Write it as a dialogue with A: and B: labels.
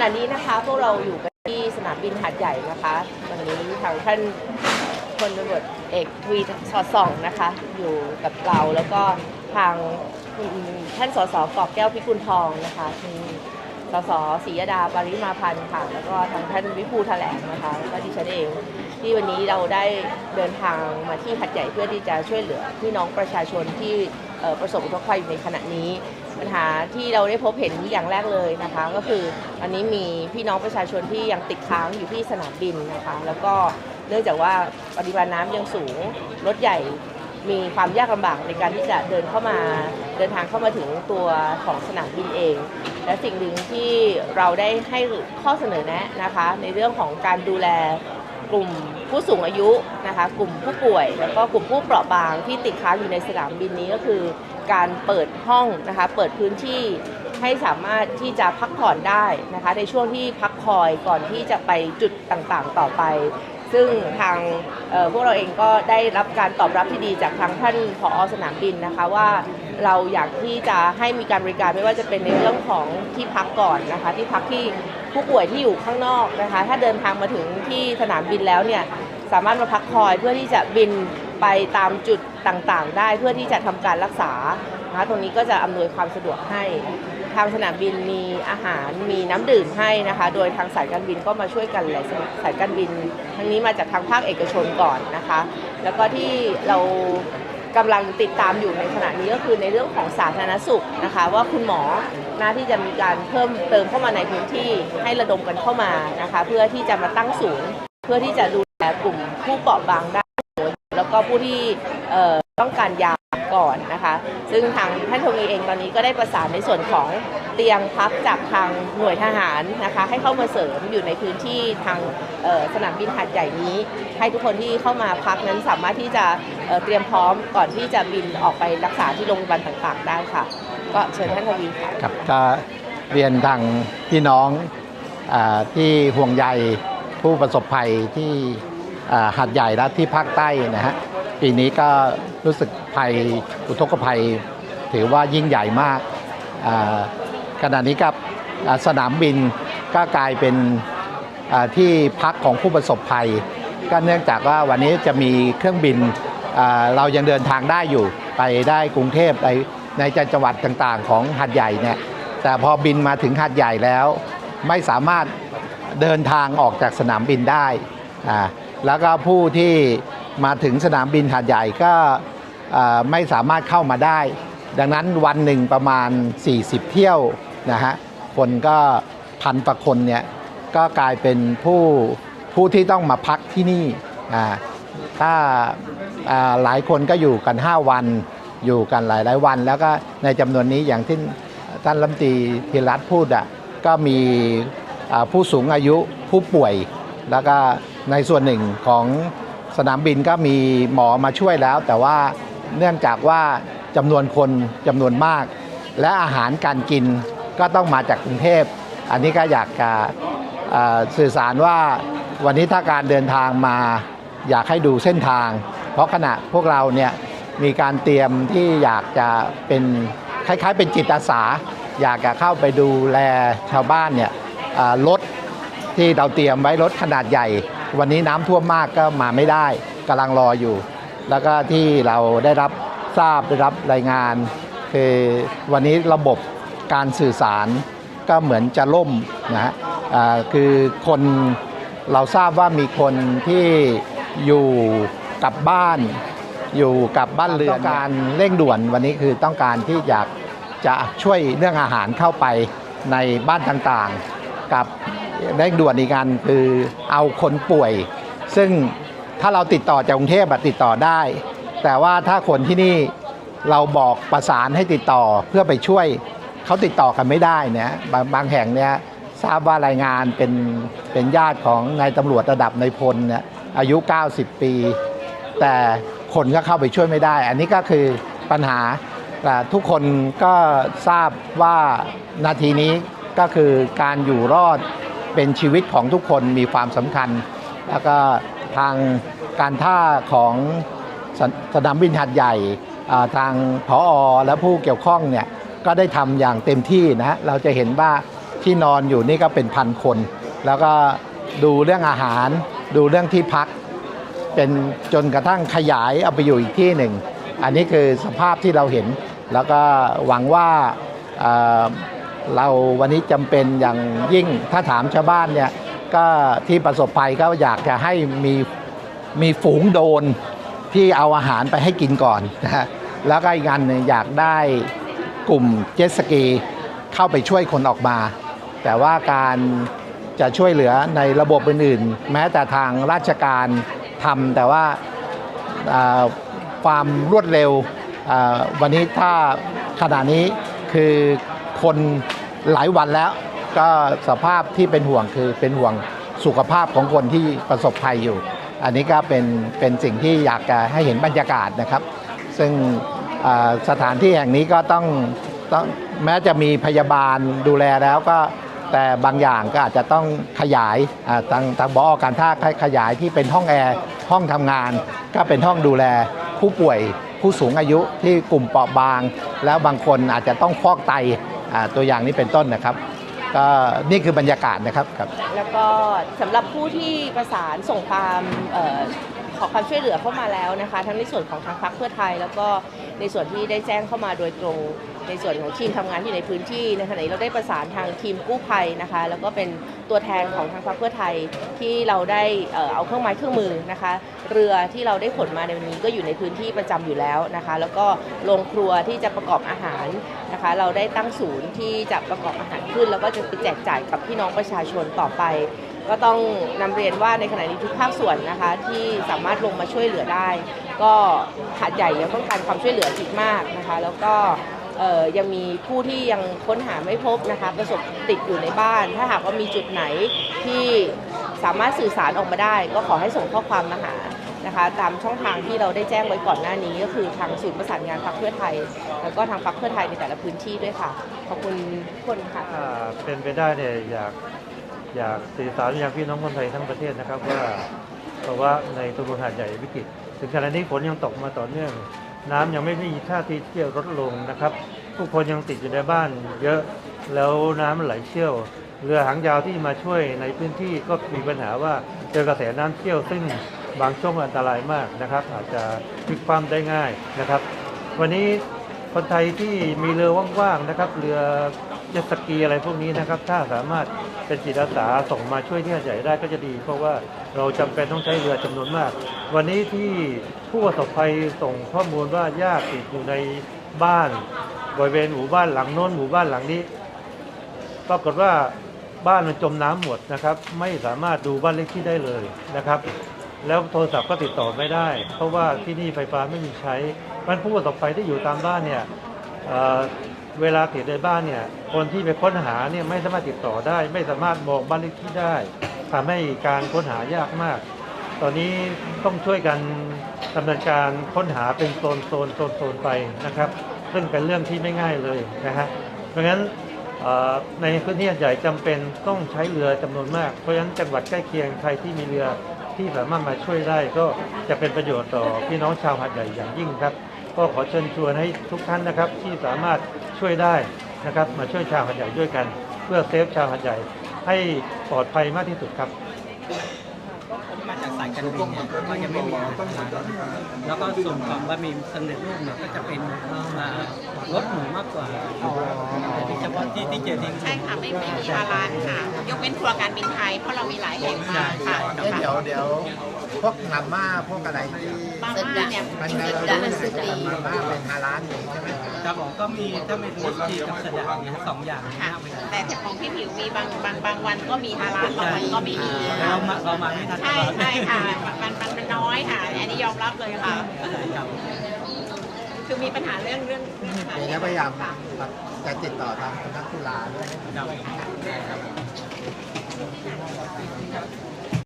A: ณะนี้นะคะพวกเราอยู่กันที่สนามบินหาดใหญ่นะคะวันนี้ทางท่านพลตำรวจเอกทวีสอดส่องนะคะ อยู่กับเราแล้วก็ทางท่านสสกอบแก้วพิกุลทองนะคะคุณสสศรียดาปริมาพันธ์ค่ะ แล้วก็ทางท่านวิภูแถลงนะคะแล้วก็ดิฉันเองที่วันนี้เราได้เดินทางมาที่หัดใหญ่เพื่อที่จะช่วยเหลือพี่น้องประชาชนที่ประสบอุทกภัยอยู่ในขณะนี้ ปัญหาที่เราได้พบเห็นอย่างแรกเลยนะคะ ก็คืออันนี้มีพี่น้องประชาชนที่ยังติดค้างอยู่ที่สนามบินนะคะ แล้วก็เนื่องจากว่าปริมาณน้ำยังสูงรถใหญ่มีความยากลำบากในการที่จะเดินเข้ามาเดินทางเข้ามาถึงตัวของสนามบินเอง และสิ่งหนึ่งที่เราได้ให้ข้อเสนอแนะนะคะ ในเรื่องของการดูแล กลุ่มผู้สูงอายุนะคะกลุ่มผู้ป่วย แล้วก็กลุ่มผู้เปราะบางที่ติดค้างอยู่ในสนามบินนี้ก็คือการเปิดห้องนะคะเปิดพื้นที่ให้สามารถที่จะพักผ่อนได้นะคะในช่วงที่พักคอยก่อนที่จะไปจุดต่างๆต่อไป ซึ่งทางพวกเราเองก็ได้รับการตอบรับที่ดีจากทางท่านผอสนามบินนะคะว่าเราอยากที่จะให้มีการบริการไม่ว่าจะเป็นในเรื่องของที่พักก่อนนะคะที่พักที่ ผู้ป่วยที่อยู่ข้างนอกนะคะ ถ้าเดินทางมาถึงที่สนามบินแล้วเนี่ยสามารถมาพักคอยเพื่อที่จะบินไปตามจุดต่างๆ ได้เพื่อที่จะทำการรักษานะคะตรงนี้ก็จะอำนวยความสะดวกให้ ทางสนามบินมีอาหารมีน้ำดื่มให้นะคะ โดยทางสายการบินก็มาช่วยกันหลายสายการบิน ทั้งนี้มาจากทางภาคเอกชนก่อนนะคะ แล้วก็ที่เรากำลังติดตามอยู่ในขณะนี้ก็คือในเรื่องของสาธารณสุขนะคะ ว่าคุณหมอ หน้าที่จะมีการเพิ่มเติมเข้ามาในพื้นที่ให้ระดมกันเข้ามานะคะ เพื่อที่จะมาตั้งศูนย์ เพื่อที่จะดูแลกลุ่มผู้เปราะบางได้แล้วก็ผู้ที่ต้องการยาก่อนนะคะ ซึ่งทางท่านทวีเองตอนนี้ก็ได้ประสานในส่วนของเตียงพักจากทางหน่วยทหารนะคะ ให้เข้ามาเสริมอยู่ในพื้นที่ทางสนามบินหาดใหญ่นี้ ให้ทุกคนที่เข้ามาพักนั้นสามารถที่จะเเตรียมพร้อมก่อนที่จะบินออกไปรักษาที่โรงพยาบาลต่างๆ ได้ค่ะ ก็เชิญท่านทวีค
B: รับก็เรียนทางพี่น้องอที่ห่วงใยผู้ประสบภัยที่หาดใหญ่และที่ภาคใต้นะฮะปีนี้ก็รู้สึกภัยอุทกภัย ถือว่ายิ่งใหญ่มากอ่าขณะนี้กับสนามบินก็กลายเป็นที่พักของผู้ประสบภัย ก็เนื่องจากว่าวันนี้จะมีเครื่องบินเรายังเดินทางได้อยู่ไปได้กรุงเทพไป ในจังหวัดต่างๆ ของหาดใหญ่เนี่ยแต่พอบินมาถึงหาดใหญ่แล้วไม่สามารถเดินทางออกจากสนามบินได้อ่าแล้วก็ผู้ที่มาถึงสนามบินหาดใหญ่ก็ไม่สามารถเข้ามาได้ ดังนั้นวันหนึ่งประมาณ 40 เที่ยวนะฮะคนก็พันประคนเนี่ยก็กลายเป็นผู้ผู้ที่ต้องมาพักที่นี่ถ้าอ่าหลายคนก็อยู่กัน 5 วัน อยู่กันหลายหลายวัน แล้วก็ในจำนวนนี้อย่างที่ท่านรัฐมนตรีธีรัตน์พูดอะก็มีผู้สูงอายุผู้ป่วย แล้วก็ในส่วนหนึ่งของสนามบินก็มีหมอมาช่วยแล้ว แต่ว่าเนื่องจากว่าจำนวนคนจำนวนมาก และอาหารการกินก็ต้องมาจากกรุงเทพ อันนี้ก็อยากจะสื่อสารว่าวันนี้ถ้าการเดินทางมาอยากให้ดูเส้นทาง เพราะขณะพวกเราเนี่ย มีการเตรียมที่อยากจะเป็นคล้ายๆ เป็นจิตอาสา อยากจะเข้าไปดูแลชาวบ้านเนี่ยรถที่เราเตรียมไว้รถขนาดใหญ่ วันนี้น้ำท่วมมากก็มาไม่ได้กำลังรออยู่ แล้วก็ที่เราได้รับทราบได้รับรายงาน คือวันนี้ระบบการสื่อสารก็เหมือนจะล่มนะฮะคือคนเราทราบว่ามีคนที่อยู่กับบ้าน อยู่กับบ้านเรือนต้องการเร่งด่วนวันนี้คือต้องการที่อยากจะช่วยเรื่องอาหารเข้าไปในบ้านต่างๆ กับเร่งด่วนอีกอันคือเอาคนป่วย ซึ่งถ้าเราติดต่อจากกรุงเทพติดต่อได้ แต่ว่าถ้าคนที่นี่เราบอกประสานให้ติดต่อเพื่อไปช่วยเขาติดต่อกันไม่ได้เนี่ยบางบางแห่งเนี่ยทราบว่ารายงานเป็นเป็นญาติของนายตำรวจระดับนายพลเนี่ยอายุ 90 ปี แต่ คนก็เข้าไปช่วยไม่ได้ อันนี้ก็คือปัญหาแต่ทุกคนก็ทราบว่านาทีนี้ก็คือการอยู่รอดเป็นชีวิตของทุกคนมีความสำคัญ แล้วก็ทางการท่าของสสนามบินหัดใหญ่ทางผออและผู้เกี่ยวข้องเนี่ยก็ได้ทำอย่างเต็มที่นะฮะเราจะเห็นว่าที่นอนอยู่นี่ก็เป็นพันคน แล้วก็ดูเรื่องอาหาร ดูเรื่องที่พัก เป็นจนกระทั่งขยายเอาไปอยู่อีกที่หนึ่ง อันนี้คือสภาพที่เราเห็น แล้วก็หวังว่าเราวันนี้จำเป็นอย่างยิ่งถ้าถามชาวบ้านเนี่ยก็ที่ประสบภัยก็อยากจะให้มีมีฝูงโดนที่เอาอาหารไปให้กินก่อนนะฮะแล้วก็อีกอันนึงอยากได้กลุ่มเจ็ตสกีเข้าไปช่วยคนออกมา แต่ว่าการจะช่วยเหลือในระบบอื่นๆ แม้แต่ทางราชการ ทำแต่ว่าความรวดเร็ววันนี้ถ้าขณะนี้คือคนหลายวันแล้ว ก็สภาพที่เป็นห่วงคือเป็นห่วงสุขภาพของคนที่ประสบภัยอยู่ อันนี้ก็เป็นเป็นสิ่งที่อยากจะให้เห็นบรรยากาศนะครับ ซึ่งสถานที่แห่งนี้ก็ต้องต้องแม้จะมีพยาบาลดูแลแล้วก็ แต่บางอย่างก็อาจจะต้องขยายทางทางบอการท่าขยายที่เป็นห้องแอร์ห้องทำงาน ก็เป็นห้องดูแลผู้ป่วยผู้สูงอายุที่กลุ่มเปราะบาง แล้วบางคนอาจจะต้องฟอกไตตัวอย่างนี้เป็นต้นนะครับก็นี่คือบรรยากาศนะครับครับ
A: แล้วก็สำหรับผู้ที่ประสานส่งความ ขอความช่วยเหลือเข้ามาแล้วนะคะ ทั้งในส่วนของทางพรรคเพื่อไทย แล้วก็ในส่วนที่ได้แจ้งเข้ามาโดยตรง ในส่วนของทีมทำงานที่อยู่ในพื้นที่ในขณะนี้เราได้ประสานทางทีมกู้ภัยนะคะ แล้วก็เป็นตัวแทนของทางพรรคเพื่อไทยที่เราได้เอาเครื่องไม้เครื่องมือนะคะ เรือที่เราได้ขนมาในวันนี้ก็อยู่ในพื้นที่ประจำอยู่แล้วนะคะ แล้วก็โรงครัวที่จะประกอบอาหารนะคะ เราได้ตั้งศูนย์ที่จะประกอบอาหารขึ้น แล้วก็จะไปแจกจ่ายกับพี่น้องประชาชนต่อไป ก็ต้องนำเรียนว่าในขณะนี้ทุกภาคส่วนนะคะที่สามารถลงมาช่วยเหลือได้ ก็หาดใหญ่ยังต้องการความช่วยเหลืออีกมากนะคะ แล้วก็ยังมีผู้ที่ยังค้นหาไม่พบนะคะประสบติดอยู่ในบ้าน ถ้าหากว่ามีจุดไหนที่สามารถสื่อสารออกมาได้ ก็ขอให้ส่งข้อความมาหานะคะตามช่องทางที่เราได้แจ้งไว้ก่อนหน้านี้ ก็คือทางศูนย์ประสานงานพรรคเพื่อไทย แล้วก็ทางพรรคเพื่อไทยในแต่ละพื้นที่ด้วยค่ะ ขอบคุณทุกคนค่ะ
C: เป็นไปได้เนี่ยอยาก อยากสื่อสารไปยังพี่น้องคนไทยทั้งประเทศนะครับว่าเพราะว่าในตำบลหาดใหญ่วิกฤตถึงขณะนี้ฝนยังตกมาต่อเนื่อง น้ำยังไม่มีท่าทีที่จะลดลงนะครับผู้คนยังติดอยู่ในบ้าน เยอะแล้วน้ำไหลเชี่ยว เรือหางยาวที่มาช่วยในพื้นที่ก็มีปัญหาว่าเจอกระแสน้ำเชี่ยวซึ่งบางช่วงอันตรายมากนะครับ อาจจะพลิกคว่ำได้ง่ายนะครับ วันนี้คนไทยที่มีเรือว่างๆนะครับ เรือ เจ็ตสกีอะไรพวกนี้นะครับ ถ้าสามารถเป็นจิตอาสาส่งมาช่วยที่หาใหญ่ได้ก็จะดี เพราะว่าเราจำเป็นต้องใช้เรือจำนวนมาก วันนี้ที่ผู้ประสบภัยส่งข้อมูลว่าญาติติดอยู่ในบ้านบริเวณหมู่บ้านหลังโน้นหมู่บ้านหลังนี้ปรากฏว่าบ้านมันจมน้ำหมดนะครับ ไม่สามารถดูบ้านเลขที่ได้เลยนะครับ แล้วโทรศัพท์ก็ติดต่อไม่ได้ เพราะว่าที่นี่ไฟฟ้าไม่มีใช้มันผู้ประสบภัยที่อยู่ตามบ้านเนี่ย เอ่อเวลาติดในบ้านเนี่ย คนที่ไปค้นหาเนี่ยไม่สามารถติดต่อได้ ไม่สามารถบอกบ้านเลขที่ได้ทำให้การค้นหายากมาก ตอนนี้ต้องช่วยกันดำเนินการค้นหาเป็นโซนโซนโซนโซนไปนะครับ ซึ่งเป็นเรื่องที่ไม่ง่ายเลยนะฮะเพราะงั้นในพื้นที่ใหญ่จำเป็นต้องใช้เรือจำนวนมาก เพราะฉะนั้นจังหวัดใกล้เคียงใครที่มีเรือที่สามารถมาช่วยได้ก็จะเป็นประโยชน์ต่อพี่น้องชาวหาดใหญ่อย่างยิ่งครับ ก็ขอเชิญชวนให้ทุกท่านนะครับที่สามารถช่วยได้นะครับมาช่วยชาวหาดใหญ่ด้วยกัน เพื่อเซฟชาวหาดใหญ่ให้ปลอดภัยมากที่สุดครับ
D: มาจากสายการบินเนี่ยก็ยังไม่มีแล้วก็ส่วนของบะหมี่สำเร็จรูปเนี่ยก็จะเป็นอ่ารสหมูมากกว่าแต่ ที่เฉพาะที่ที่เจอที่
E: ใช่ค่ะไม่ไม่มีฮาลาลค่ะ ยกเว้นครัวการบินไทยเพราะเรามีหลายแห่งมากค่ะ
B: เอ๊ะเดี๋ยวเดี๋ยวพวกมาม่าพวกอะไรที่
E: บางบ้านเนี่ย
B: มัน
E: สุ
B: เรา
E: ด
B: จะ
E: จะ
B: รู้
E: สุ
B: สึ
E: ด
B: ก
E: ดี
B: มาม่าเป็นฮาลาลอย่างนี้ใช่ไหม
D: ครับผมก็มีถ้าเป็นวิสกี้กับสดาเนี่ยสองอย่าง
E: ค่ะ
D: นะ
E: แต่ของพี่ผิวมีบางบางบางวันก็มีฮาลาลบางวันก็ไม่มี
D: เรามาเรามาไม่ทัน
E: ใช่ใช่ค่ะมันมันมันน้อยค่ะ อันนี้ยอมรับเลยค่ะ
D: ครับ
E: คือมีปัญหาเรื่องเรื่องเรื่องอาหาร
B: เดี๋ยวพยายาม จะติดต่อทางนักกุลาด้วย
D: ครับ